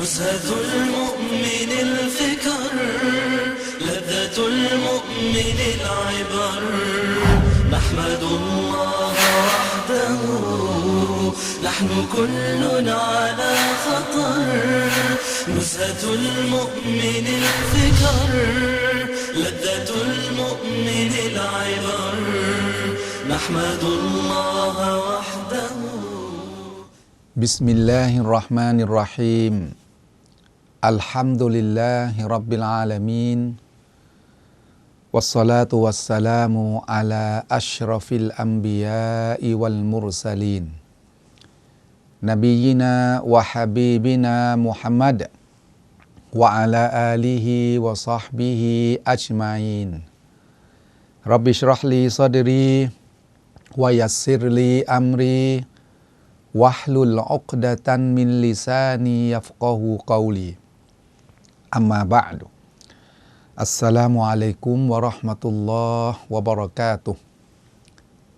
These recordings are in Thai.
نزهة المؤمن الفكر لذة المؤمن العبر. نحمد الله وحده نحن كلنا على خطر. نزهة المؤمن الفكر لذة المؤمن العبر. نحمد الله وحده. بسم الله الرحمن الرحيم. الحمد لله رب العالمين والصلاة والسلام على أشرف الأنبياء والمرسلين. نبينا وحبيبنا محمد وعلى آله وصحبه أجمعين. رب اشرح لي صدري ويسر لي أمري واحلل عقدة من لساني يفقه قولي. อลีอัมมาบะดุอัสสลามุอะลัยกุมวะราะห์มะตุลลอฮ์วะบะเราะกาตุ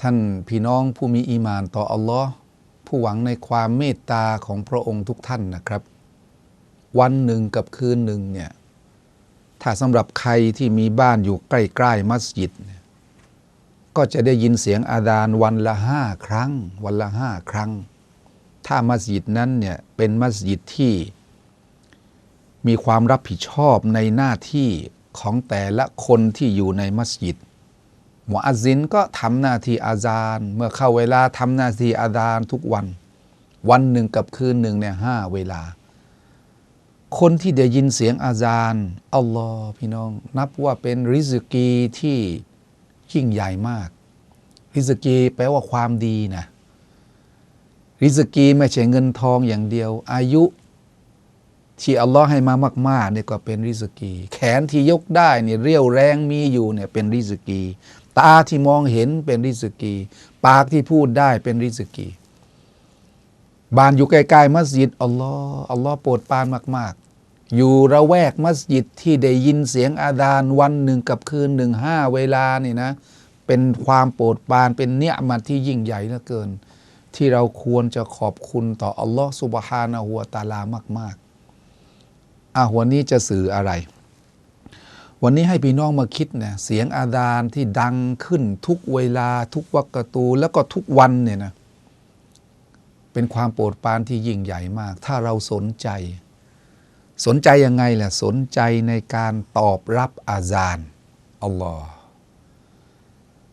ท่านพี่น้องผู้มีอีมานต่ออัลลอฮ์ผู้หวังในความเมตตาของพระองค์ทุกท่านนะครับ วันหนึ่งกับคืนหนึ่งเนี่ยถ้าสำหรับใครที่มีบ้านอยู่ใกล้ๆมัสยิด ก็จะได้ยินเสียงอาดานวันละห้าครั้ง วันละห้าครั้ง ถ้ามัสยิดนั้นเนี่ยเป็นมัสยิดที่ มีความรับผิดชอบในหน้าที่ของแต่ละคนที่อยู่ในมัสยิดหมุอัซซินก็ทำหน้าที่อาซานเมื่อเข้าเวลาทำหน้าที่อาซานทุกวัน วันหนึ่งกับคืนหนึ่งเนี่ยห้าเวลา คนที่ได้ยินเสียงอาซานอัลลอฮ์พี่น้อง นับว่าเป็นริสกีที่ยิ่งใหญ่มาก ริสกีแปลว่าความดีนะริสกีไม่ใช่เงินทองอย่างเดียว อายุ ที่อัลลอฮ์ให้มามากๆเนี่ยก็เป็นริสกี แขนที่ยกได้เนี่ยเรี่ยวแรงมีอยู่เนี่ยเป็นริสกี ตาที่มองเห็นเป็นริสกี ปากที่พูดได้เป็นริสกี บ้านอยู่ใกล้ๆมัสยิดอัลลอฮ์อัลลอฮ์โปรดปรานมาก ๆ อยู่ระแวกมัสยิดที่ได้ยินเสียงอาดานวันหนึ่งกับคืนหนึ่งห้าเวลานี่นะ เป็นความโปรดปรานเป็นเนียมัตที่ยิ่งใหญ่เหลือเกิน ที่เราควรจะขอบคุณต่ออัลลอฮ์สุบฮานะฮูวตาลามาก ๆ อะวันนี้จะสื่ออะไร วันนี้ให้พี่น้องมาคิดนะเสียงอาดานที่ดังขึ้นทุกเวลาทุกวักตูแล้วก็ทุกวันเนี่ยนะเป็นความโปรดปรานที่ยิ่งใหญ่มาก ถ้าเราสนใจ สนใจยังไงล่ะสนใจในการตอบรับอาซานอัลลอฮ์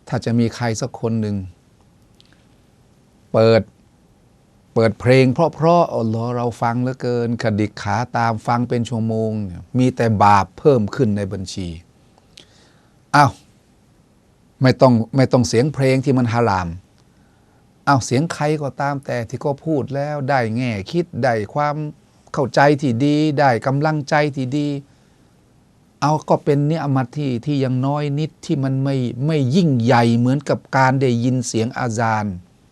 ถ้าจะมีใครสักคนหนึ่งเปิด เปิดเพลง เพราะๆอัลลอเราฟังเหลือเกินขดิกขาตามฟังเป็นชั่วโมง มีแต่บาปเพิ่มขึ้นในบัญชีอ้าวไม่ต้องไม่ต้องเสียงเพลงที่มันฮารามเอาเสียงใครก็ตามแต่ที่ก็พูดแล้วได้แง่คิดได้ความเข้าใจที่ดีได้กำลังใจที่ดี เอาก็เป็นเนื้อมัตที่ที่ยังน้อยนิดที่มันไม่ไม่ยิ่งใหญ่เหมือนกับการได้ยินเสียงอาซาน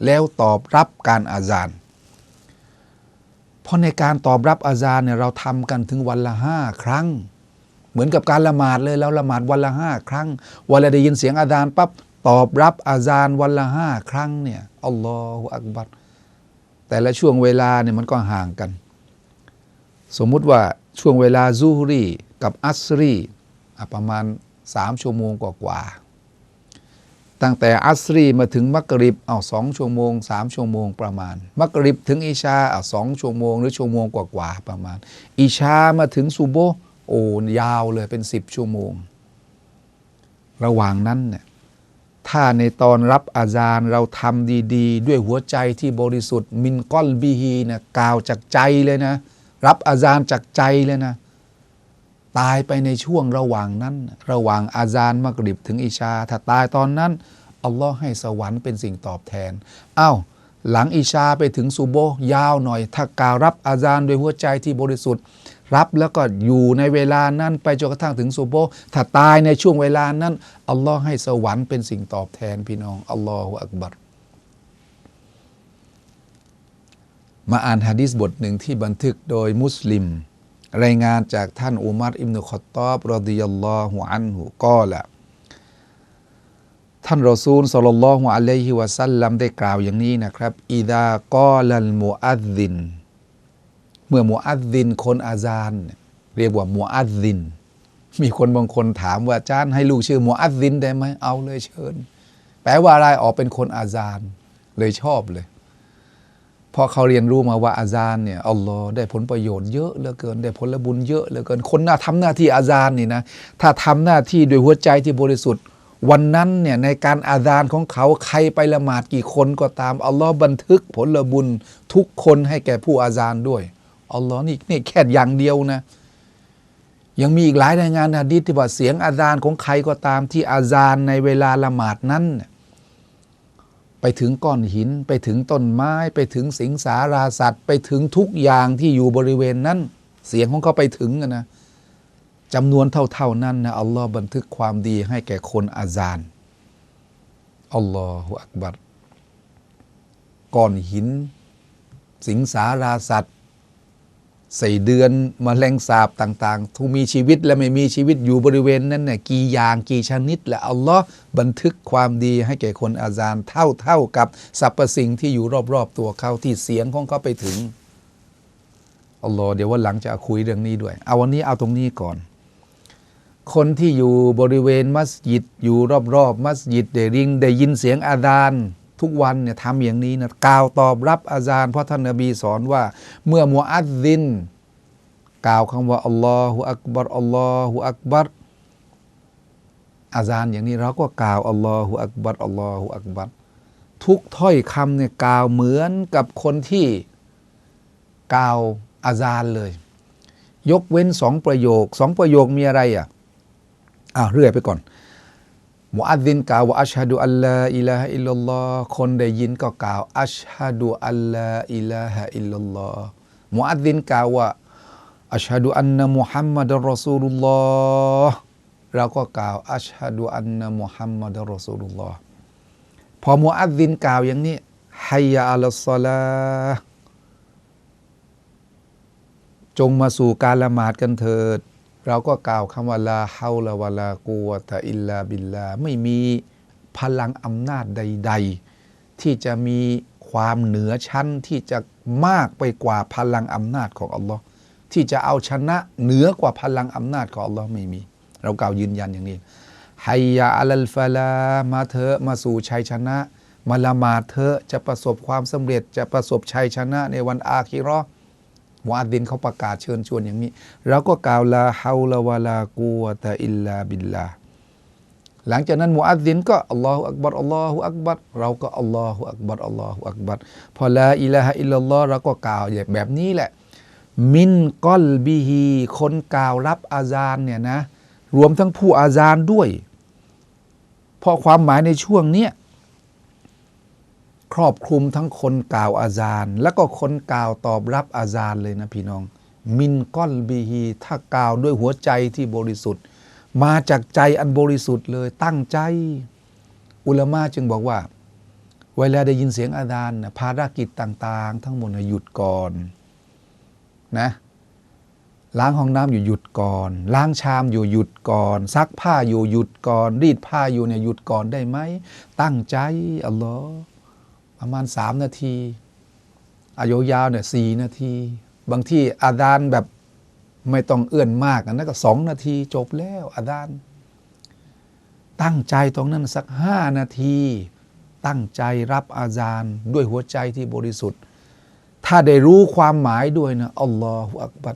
แล้วตอบรับการอาซาน เพราะในการตอบรับอาซานเนี่ยเราทำกันถึงวันละห้าครั้ง เหมือนกับการละหมาดเลยเราละหมาดวันละห้าครั้งวันละได้ยินเสียงอาซานปั๊บตอบรับอาซานวันละห้าครั้งเนี่ยอัลลอฮฺอักบัรแต่ละช่วงเวลาเนี่ยมันก็ห่างกัน สมมุติว่าช่วงเวลาซูฮรีกับอัสรีประมาณสามชั่วโมงกว่าๆ ตั้งแต่อัสรีมาถึงมักริบเอาสองชั่วโมงสามชั่วโมงประมาณ มักริบถึงอิชาเอาสองชั่วโมงหรือชั่วโมงกว่าๆประมาณ อิชามาถึงซูโบโอ้ยาวเลยเป็นสิบชั่วโมง ระหว่างนั้นเนี่ยถ้าในตอนรับอาจารย์เราทำดีๆด้วยหัวใจที่บริสุทธิ์มินก้อนบีฮีเนี่ยกล่าวจากใจเลยนะ รับอาจารย์จากใจเลยนะ ตายไปในช่วงระหว่างนั้น ระหว่างอาจารย์มักริบถึงอิชา ถ้าตายตอนนั้น อัลลอฮ์ให้สวรรค์เป็นสิ่งตอบแทนอ้าวหลังอิชาไปถึงซูโบยาวหน่อย ถ้ากล่าวรับอาจารย์ด้วยหัวใจที่บริสุทธิ์ รับแล้วก็อยู่ในเวลานั้นไปจนกระทั่งถึงซูโบถ้าตายในช่วงเวลานั้นอัลลอฮ์ให้สวรรค์เป็นสิ่งตอบแทนพี่น้องอัลลอฮฺอักบัรมาอ่านฮะดิษบทหนึ่งที่บันทึกโดยมุสลิม รายงานจากท่านอุมัรอิมนุขอตอบรดิยัลลอฮุอันหุก็ละท่านรอซูลสลลัลลอฮุอะลัยฮิวะสัลลัมได้กล่าวอย่างนี้นะครับอิดากอลัลมุอัดดิน เมื่อมูอัดดินคนอาซานเนี่ยเรียกว่ามูอัดดิน มีคนบางคนถามว่าอาจารย์ให้ลูกชื่อมูอัดดินได้ไหมเอาเลยเชิญ แปลว่าอะไรออกเป็นคนอาซานเลยชอบเลย พราะเขาเรียนรู้มาว่าอาซานเนี่ยอัลลอฮ์ได้ผลประโยชน์เยอะเหลือเกิน ได้ผลบุญเยอะเหลือเกิน คนน่าทำหน้าที่อาซานนี่นะ ถ้าทำหน้าที่ด้วยหัวใจที่บริสุทธิ์ วันนั้นเนี่ยในการอาซานของเขาใครไปละหมาดกี่คนก็ตามอัลลอฮ์บันทึกผลบุญทุกคนให้แก่ผู้อาซานด้วยอัลลอฮ์นี่นี่แค่อย่างเดียวนะ ยังมีอีกหลายรายงานฮะดีษที่ว่าเสียงอาซานของใครก็ตามที่อาซานในเวลาละหมาดนั้นเนี่ย ไปถึงก้อนหิน ไปถึงต้นไม้ ไปถึงสิงสาราสัตว์ ไปถึงทุกอย่างที่อยู่บริเวณนั้น เสียงของเขาไปถึงนะจำนวนเท่าๆนั้นนะอัลลอฮ์บันทึกความดีให้แก่คนอาจานอัลลอฮฺอักบัรก้อนหิน สิงสาราสัตว์ ใส่เดือนมแมลงสาบต่างๆทุกมีชีวิตและไม่มีชีวิตอยู่บริเวณนั้นเนี่ยกี่อย่างกี่ชนิด และอัลลอฮ์บันทึกความดีให้แก่คนอาซานเท่าเท่ากับสรรพสิ่งที่อยู่รอบๆตัวเขาที่เสียงของเขาไปถึงอัลลอฮ์เดี๋ยววันหลังจะคุยเรื่องนี้ด้วย เอาวันนี้เอาตรงนี้ก่อน คนที่อยู่บริเวณมัสยิดอยู่รอบๆมัสยิดได้ริงได้ยินเสียงอาซาน ทุกวันเนี่ยทำอย่างนี้นะกล่าวตอบรับอาซานเพราะท่านนบีสอนว่า เมื่อมูอัดดิน กล่าวคำว่าอัลลอฮฺอักบัรอัลลอฮฺอักบัรอาซานอย่างนี้เราก็กล่าวอัลลอฮฺอักบัรอัลลอฮฺอักบัรทุกถ้อยคำเนี่ยกล่าวเหมือนกับคนที่กล่าวอาซานเลย ยกเว้นสองประโยคสองประโยคมีอะไรอะอ้าวเรื่อยไปก่อน มุอัดดินกล่าวว่าอัชฮะดุอัลลอฮฺอิลาฮะอิลลัลลอฮ์คนได้ยินก็กล่าวอัชฮะดุอัลลอฮฺอิลาฮะอิลลัลลอฮ์มุอัดดินกล่าวว่าอัชฮะดุอันนะมุฮัมมัดรอซูลุลลอฮ์เราก็กล่าวอัชฮะดุอันนะมุฮัมมัดรอซูลุลลอฮ์พอมุอัดดินกล่าวอย่างนี้ฮัยยะอัลสลาจงมาสู่การละหมาดกันเถิด เราก็กล่าวคำว่าลาฮาวลาวะลากูวะตะอิลลาบิลลาไม่มีพลังอำนาจใด ๆ ที่จะมีความเหนือชั้นที่จะมากไปกว่าพลังอำนาจของอัลลอฮ์ที่จะเอาชนะเหนือกว่าพลังอำนาจของอัลลอฮ์ไม่มี เรากล่าวยืนยันอย่างนี้ฮัยยะอัลฟาลามาเถอะมาสู่ชัยชนะ มาละหมาดเถอะจะประสบความสำเร็จจะประสบชัยชนะในวันอาคิราะห์มุอัดดินเขาประกาศเชิญชวนอย่างนี้ เราก็กล่าวลาฮาวลาวะลากูวะตะอิลลาบิลลาหลังจากนั้นมุอัดดินก็อัลลอฮฺอักบัรอัลลอฮฺอักบัรเราก็อัลลอฮฺอักบัรอัลลอฮฺอักบัรพอลาอิลาฮะอิลลัลอฮ์เราก็กล่าวแบบนี้แหละ มินกอลบิฮีคนกล่าวรับอาซานเนี่ยนะ รวมทั้งผู้อาซานด้วย เพราะความหมายในช่วงเนี้ย ครอบคลุมทั้งคนกล่าวอาซานแล้วก็คนกล่าวตอบรับอาซานเลยนะพี่น้อง มินก้อลบิฮีถ้ากล่าวด้วยหัวใจที่บริสุทธิ์ มาจากใจอันบริสุทธิ์เลยตั้งใจ อุลามะจึงบอกว่า เวลาได้ยินเสียงอาซานนะภารกิจต่าง ๆ ทั้งหมดหยุดก่อนนะล้างห้องน้ำอยู่หยุดก่อน ล้างชามอยู่หยุดก่อน ซักผ้าอยู่หยุดก่อน รีดผ้าอยู่เนี่ยหยุดก่อนได้ไหม ตั้งใจอัลลอฮ์ ประมาณสามนาทีอายุยาวเนี่ยสี่นาที บางที่อาดานแบบไม่ต้องเอื้อนมากนนั้นก็สองนาทีจบแล้วอาดาน ตั้งใจตรงนั้นสักห้านาที ตั้งใจรับอาจารย์ด้วยหัวใจที่บริสุทธิ์ ถ้าได้รู้ความหมายด้วยนะอัลลอฮฺอักบัร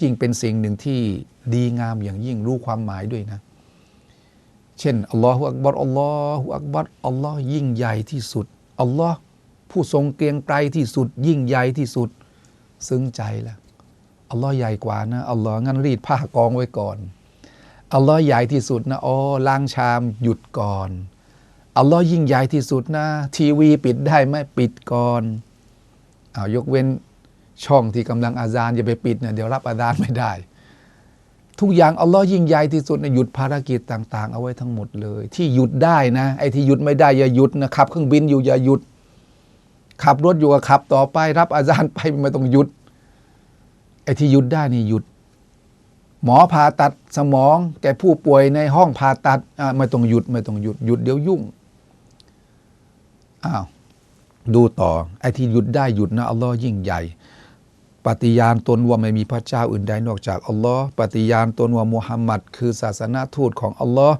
ยิ่งเป็นสิ่งหนึ่งที่ดีงามอย่างยิ่งรู้ความหมายด้วยนะ เช่นอัลลอฮฺอักบัรอัลลอฮฺอักบัรอัลลอฮ์ยิ่งใหญ่ที่สุด อัลลอฮ์ผู้ทรงเกรียงไกรที่สุด ยิ่งใหญ่ที่สุด ซึ้งใจแล้วอัลลอฮ์ใหญ่กว่านะอัลลอฮ์งั้นรีดผ้ากองไว้ก่อนอัลลอฮ์ใหญ่ที่สุดนะอ๋อล้างชามหยุดก่อนอัลลอฮ์ยิ่งใหญ่ที่สุดนะ ทีวีปิดได้ไหมปิดก่อนอายกเว้นช่องที่กำลังอาซานอย่าไปปิดเนี่ยเดี๋ยวรับอาซานไม่ได้ ทุกอย่างอัลลอฮ์ยิ่งใหญ่ที่สุดนะหยุดภารกิจต่าง ๆ เอาไว้ทั้งหมดเลย ที่หยุดได้นะไอ้ที่หยุดไม่ได้อย่าหยุดนะขับเครื่องบินอยู่อย่าหยุด ขับรถอยู่ก็ขับต่อไป รับอาซานไปไม่ต้องหยุดไอ้ที่หยุดได้นี่หยุด หมอผ่าตัดสมอง แก่ผู้ป่วยในห้องผ่าตัดไม่ต้องหยุดไม่ต้องหยุดหยุดเดี๋ยวยุ่งอ้าวดูต่อไอ้ที่หยุดได้หยุดนะอัลลอฮ์ยิ่งใหญ่ ปฏิญาณตนว่าไม่มีพระเจ้าอื่นใดนอกจากอัลลอฮ์ปฏิญาณตนว่ามุฮัมมัดคือศาสนาทูตของอัลลอฮ์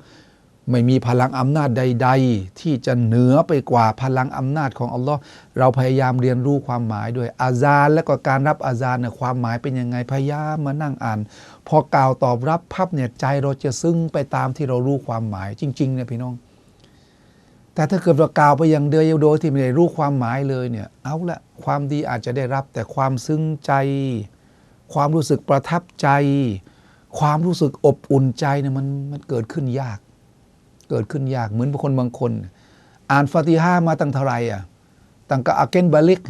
ไม่มีพลังอำนาจใด ๆ ที่จะเหนือไปกว่าพลังอำนาจของอัลลอฮ์เราพยายามเรียนรู้ความหมายด้วยอาซานและก็การรับอาซานเนี่ยความหมายเป็นยังไงพยายามมานั่งอ่าน พอกล่าวตอบรับพับเนี่ยใจเราจะซึ้งไปตามที่เรารู้ความหมายจริงๆเนี่ยพี่น้อง แต่ถ้าเกิดเรากล่าวไปอย่างเดียวโดยที่ไม่ได้รู้ความหมายเลยเนี่ย เอาละความดีอาจจะได้รับ แต่ความซึ้งใจ ความรู้สึกประทับใจ ความรู้สึกอบอุ่นใจเนี่ยมันมันเกิดขึ้นยาก เกิดขึ้นยากเหมือนบางคนบางคน อ่านฟาติฮามาตั้งเท่าไหร่อะตั้งกับอาเกนบาลิก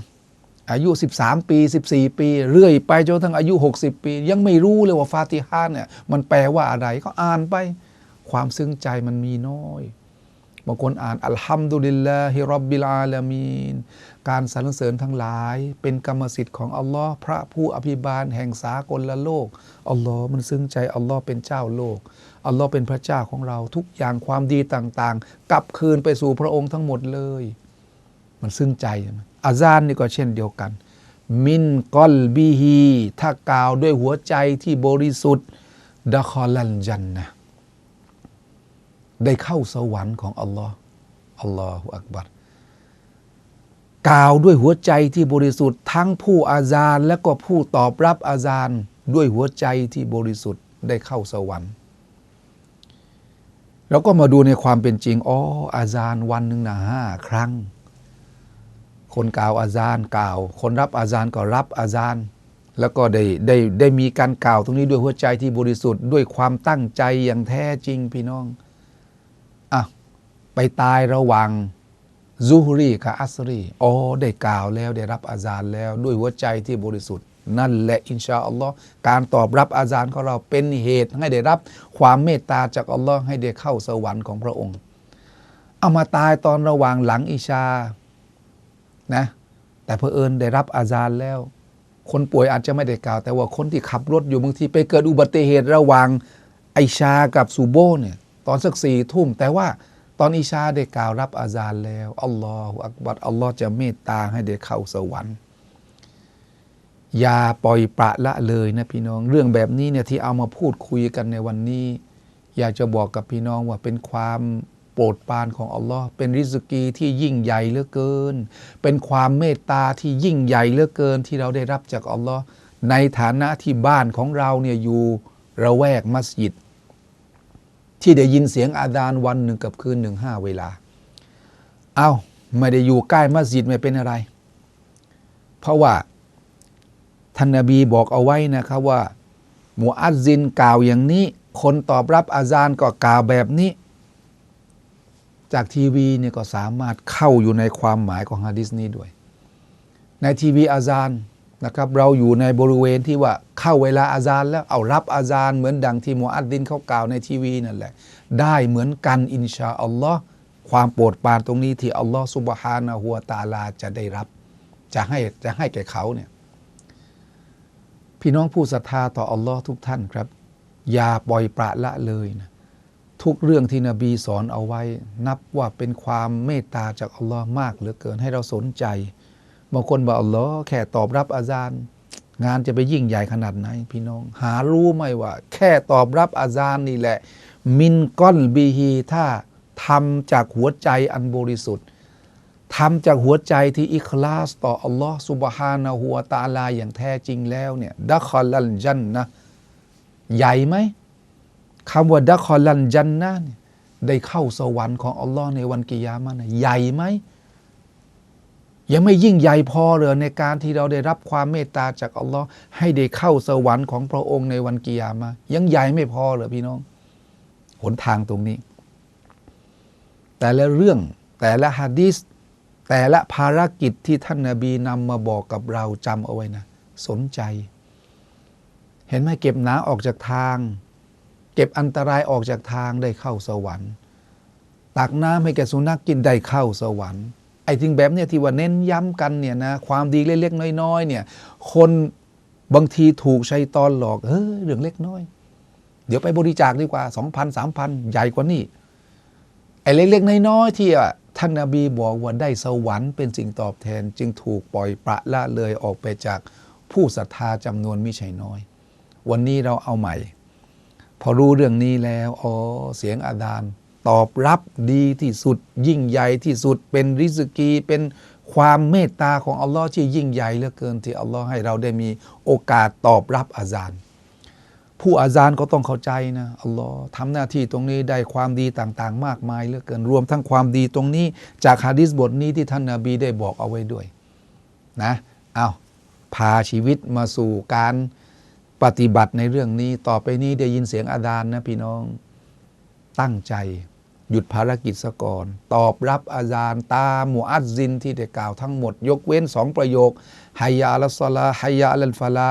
อายุ 13 ปี 14 ปี เรื่อยไปจนทั้งอายุ 60 ปี ยังไม่รู้เลยว่าฟาติฮาเนี่ยมันแปลว่าอะไรก็อ่านไป ความซึ้งใจมันมีน้อย บางคนอ่านอัลฮัมดุลิลลาฮิรับบิลอาลามีนการสรรเสริญทั้งหลาย เป็นกรรมสิทธิ์ของอัลลอฮ์พระผู้อภิบาลแห่งสากลละโลกอัลลอฮ์มันซึ้งใจอัลลอฮ์เป็นเจ้าโลกอัลลอฮ์เป็นพระเจ้าของเราทุกอย่างความดีต่างๆ กลับคืนไปสู่พระองค์ทั้งหมดเลย มันซึ้งใจใช่ไหมอาซานนี่ก็เช่นเดียวกัน มินกอลบีฮีถ้ากล่าวด้วยหัวใจที่บริสุทธิ์ดะคอลันจันนะ ได้เข้าสวรรค์ของอัลลอฮ์อัลลอฮฺอักบัรกล่าวด้วยหัวใจที่บริสุทธิ์ทั้งผู้อาซานและก็ผู้ตอบรับอาซานด้วยหัวใจที่บริสุทธิ์ได้เข้าสวรรค์เราก็มาดูในความเป็นจริงอ๋ออาซานวันหนึ่งนะห้าครั้ง คนกล่าวอาซานกล่าว คนรับอาซานก็รับอาซานแล้วก็ได้ได้ได้มีการกล่าวตรงนี้ด้วยหัวใจที่บริสุทธิ์ด้วยความตั้งใจอย่างแท้จริงพี่น้อง อะไปตายระหว่างซูฮรีกับอัสรีอ๋อได้กล่าวแล้วได้รับอาซานแล้ว ด้วยหัวใจที่บริสุทธิ์นั่นแหละอินชาอัลลอฮ์การตอบรับอาซานของเราเป็นเหตุให้ได้รับความเมตตาจากอัลลอฮ์ให้ได้เข้าสวรรค์ของพระองค์ เอามาตายตอนระหว่างหลังอิชานะแต่เพอเอิญได้รับอาซานแล้ว คนป่วยอาจจะไม่ได้กล่าว แต่ว่าคนที่ขับรถอยู่บางทีไปเกิดอุบัติเหตุระหว่างไอชากับซูโบเนี่ย ตอนสักสี่ทุ่ม แต่ว่าตอนอิชาได้กล่าวรับอาซานแล้วอัลลอฮฺอักบัรอัลลอฮ์จะเมตตาให้ได้เข้าสวรรค์อย่าปล่อยปละละเลยนะพี่น้อง เรื่องแบบนี้เนี่ยที่เอามาพูดคุยกันในวันนี้ อยากจะบอกกับพี่น้องว่าเป็นความโปรดปรานของอัลลอฮ์เป็นริสกีที่ยิ่งใหญ่เหลือเกิน เป็นความเมตตาที่ยิ่งใหญ่เหลือเกินที่เราได้รับจากอัลลอฮ์ในฐานะที่บ้านของเราเนี่ยอยู่ระแวกมัสยิด ที่ได้ยินเสียงอาดานวันหนึ่งกับคืนหนึ่งห้าเวลา เอาไม่ได้อยู่ใกล้มัสยิดไม่เป็นอะไร เพราะว่าท่านนบีบอกเอาไว้นะครับว่ามูอัซซินกล่าวอย่างนี้ คนตอบรับอาซานก็กล่าวแบบนี้ จากทีวีเนี่ยก็สามารถเข้าอยู่ในความหมายของฮะดิษนี้ด้วย ในทีวีอาซาน นะครับเราอยู่ในบริเวณที่ว่าเข้าเวลาอาซานแล้วเอารับอาซานเหมือนดังที่มูอัดดินเขากล่าวในทีวีนั่นแหละ ได้เหมือนกันอินชาอัลลอฮ์ความโปรดปรานตรงนี้ที่อัลลอฮ์ซุบฮานะฮัวตาลาจะได้รับ จะให้จะให้แก่เขาเนี่ยพี่น้องผู้ศรัทธาต่ออัลลอฮ์ทุกท่านครับ อย่าปล่อยปละละเลยนะทุกเรื่องที่นบีสอนเอาไว้ นับว่าเป็นความเมตตาจากอัลลอฮ์มากเหลือเกินให้เราสนใจ บางคนบอกอัลลอฮ์แค่ตอบรับอาซานงานจะไปยิ่งใหญ่ขนาดไหน พี่น้อง หารู้ไหมว่า แค่ตอบรับอาซานนี่แหละ มินก้อนบีฮีถ้าทำจากหัวใจอันบริสุทธิ์ทำจากหัวใจที่อิคลาสต่ออัลลอฮ์สุบฮานะฮัวตาลาอย่างแท้จริงแล้วเนี่ยดัคอลันจันนะใหญ่ไหมคำว่าดัคอลันจันนะได้เข้าสวรรค์ของอัลลอฮ์ในวันกิยามะนะใหญ่ไหม ยังไม่ยิ่งใหญ่พอเลยในการที่เราได้รับความเมตตาจากอัลลอฮ์ให้ได้เข้าสวรรค์ของพระองค์ในวันกิยามะห์ยังใหญ่ไม่พอเหรอพี่น้อง หนทางตรงนี้ แต่ละเรื่องแต่ละฮะดีษแต่ละภารกิจที่ท่านนาบีนำมาบอกกับเราจำเอาไว้นะ สนใจ เห็นไหมเก็บหนาออกจากทาง เก็บอันตรายออกจากทางได้เข้าสวรรค์ตักน้ำให้แก่สุนัขกินได้เข้าสวรรค์ ไอ้ทิงแบบเนี้ยที่ว่าเน้นย้ำกันเนี่ยนะความดีเล็กๆน้อยๆเนี่ย คนบางทีถูกชัยตอนหลอกเฮ้ยเรื่องเล็กน้อย เดี๋ยวไปบริจาคดีกว่าสองพันสามพันใหญ่กว่านี่ไอ้เล็กๆน้อยๆที่อะท่านนาบีบอกว่าได้สวรรค์เป็นสิ่งตอบแทน จึงถูกปล่อยปละละเลยออกไปจากผู้ศรัทธาจำนวนม่ใช่น้อย วันนี้เราเอาใหม่ พอรู้เรื่องนี้แล้วอ๋อเสียงอาดาน ตอบรับดีที่สุด ยิ่งใหญ่ที่สุด เป็นริสกี เป็นความเมตตาของอัลลอฮ์ที่ยิ่งใหญ่เหลือเกินที่อัลลอฮ์ให้เราได้มีโอกาสตอบรับอาซานผู้อาซานก็ต้องเข้าใจนะอัลลอฮ์ทำหน้าที่ตรงนี้ได้ความดีต่างๆ มากมายเหลือเกินรวมทั้งความดีตรงนี้ จากฮะดิษบทนี้ที่ท่านนาบีได้บอกเอาไว้ด้วยนะเอาพาชีวิตมาสู่การปฏิบัติในเรื่องนี้ ต่อไปนี้ได้ยินเสียงอาดานนะพี่น้องตั้งใจ หยุดภารกิจซะก่อน ตอบรับอาจารย์ตามหมูอัดซินที่ได้กล่าวทั้งหมด ยกเว้นสองประโยคฮัยาอัลสลาฮัยาอัลฟาลา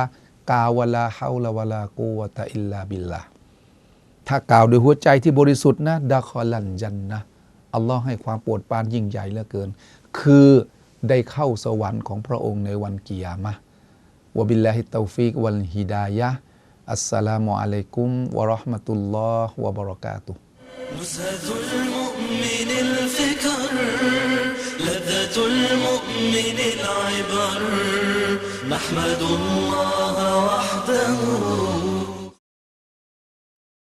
กาวลาฮาวลาวลากูวะตอิลลาบิลลาถ้ากล่าวด้วยหัวใจที่บริสุทธิ์นะดะคอลันจันนะอัลลอฮ์ให้ความโปรดปรานยิ่งใหญ่เหลือเกิน คือได้เข้าสวรรค์ของพระองค์ในวันกิยามะวะบิลลาฮิตตอฟิกวัลฮิดายะอัสสลามุอะลัยกุมวะราะห์มะตุลลอฮ์วะบะเราะกาตุฮ์ نزهة المؤمن الفكر لذة المؤمن العبر. نحمد الله وحده.